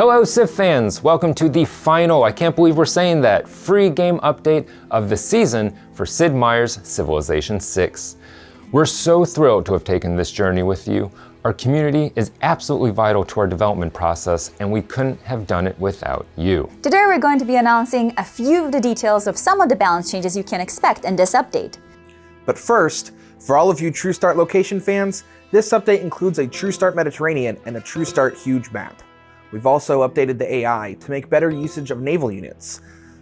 Hello, Civ fans! Welcome to the final, I can't believe we're saying that, free game update of the season for Sid Meier's Civilization 6. We're so thrilled to have taken this journey with you. Our community is absolutely vital to our development process, and we couldn't have done it without you. Today we're going to be announcing a few of the details of some of the balance changes you can expect in this update. But first, for all of you True Start location fans, this update includes a True Start Mediterranean and a True Start huge map. We've also updated the AI to make better usage of naval units.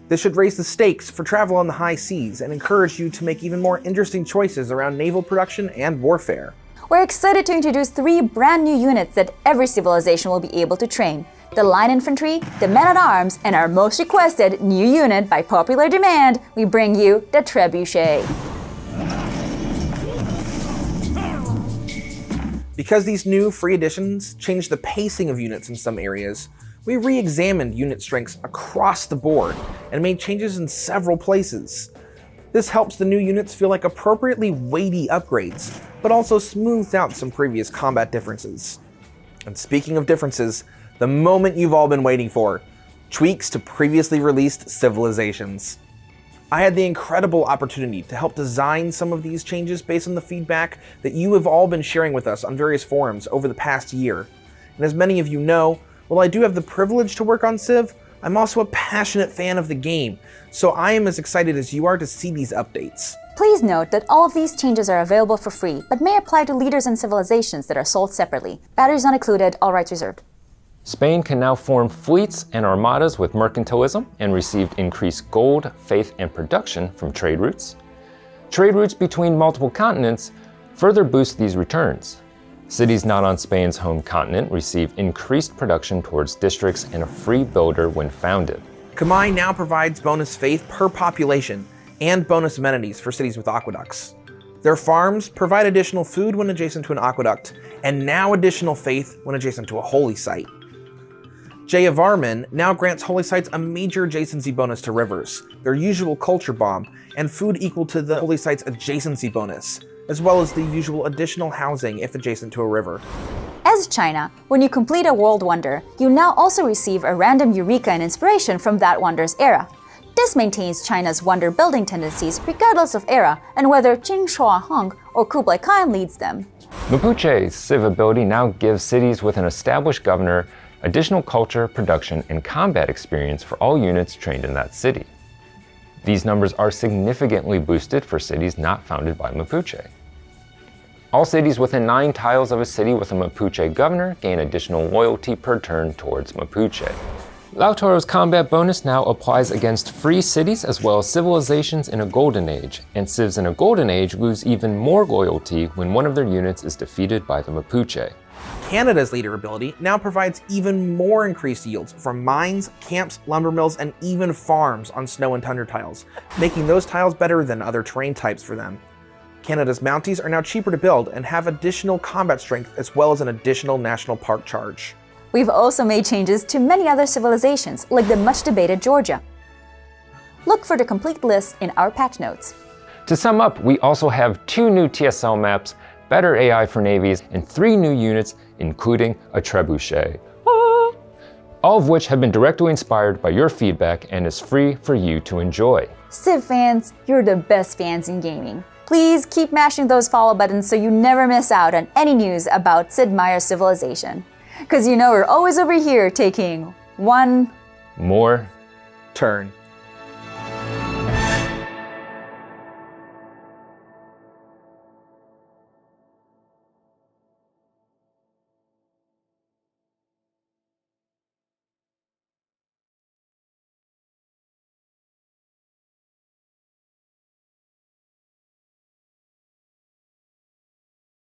This should raise the stakes for travel on the high seas and encourage you to make even more interesting choices around naval production and warfare. We're excited to introduce three brand new units that every civilization will be able to train the Line Infantry, the Men at Arms, and our most requested new unit by popular demand, we bring you the Trebuchet. Because these new free additions change the pacing of units in some areas, we re examined unit strengths across the board and made changes in several places. This helps the new units feel like appropriately weighty upgrades, but also smooths out some previous combat differences. And speaking of differences, the moment you've all been waiting for tweaks to previously released civilizations. I had the incredible opportunity to help design some of these changes based on the feedback that you have all been sharing with us on various forums over the past year. And as many of you know, while I do have the privilege to work on Civ, I'm also a passionate fan of the game, so I am as excited as you are to see these updates. Please note that all of these changes are available for free, but may apply to leaders and civilizations that are sold separately. Batteries not included, all rights reserved. Spain can now form fleets and armadas with mercantilism and received increased gold, faith, and production from trade routes. Trade routes between multiple continents further boost these returns. Cities not on Spain's home continent receive increased production towards districts and a free builder when founded. Kamai now provides bonus faith per population and bonus amenities for cities with aqueducts. Their farms provide additional food when adjacent to an aqueduct, and now additional faith when adjacent to a holy site. Jayavarman now grants holy sites a major adjacency bonus to rivers, their usual culture bomb, and food equal to the holy site's adjacency bonus, as well as the usual additional housing if adjacent to a river. As China, when you complete a world wonder, you now also receive a random eureka and inspiration from that wonder's era. This maintains China's wonder building tendencies regardless of era and whether Qin Shi Huang or Kublai Khan leads them. Mapuche's civ ability now gives cities with an established governor additional culture, production, and combat experience for all units trained in that city. These numbers are significantly boosted for cities not founded by Mapuche. All cities within nine tiles of a city with a Mapuche governor gain additional loyalty per turn towards Mapuche. Lautoro's combat bonus now applies against free cities as well as civilizations in a golden age, and civs in a golden age lose even more loyalty when one of their units is defeated by the Mapuche. Canada's leader ability now provides even more increased yields from mines, camps, lumber mills, and even farms on snow and tundra tiles, making those tiles better than other terrain types for them. Canada's Mounties are now cheaper to build and have additional combat strength as well as an additional national park charge. We've also made changes to many other civilizations, like the much debated Georgia. Look for the complete list in our patch notes. To sum up, we also have two new TSL maps, better AI for navies, and three new units, including a trebuchet. Ah! All of which have been directly inspired by your feedback and is free for you to enjoy. Civ fans, you're the best fans in gaming. Please keep mashing those follow buttons so you never miss out on any news about Sid Meier's civilization. Because you know we're always over here taking one More Turn.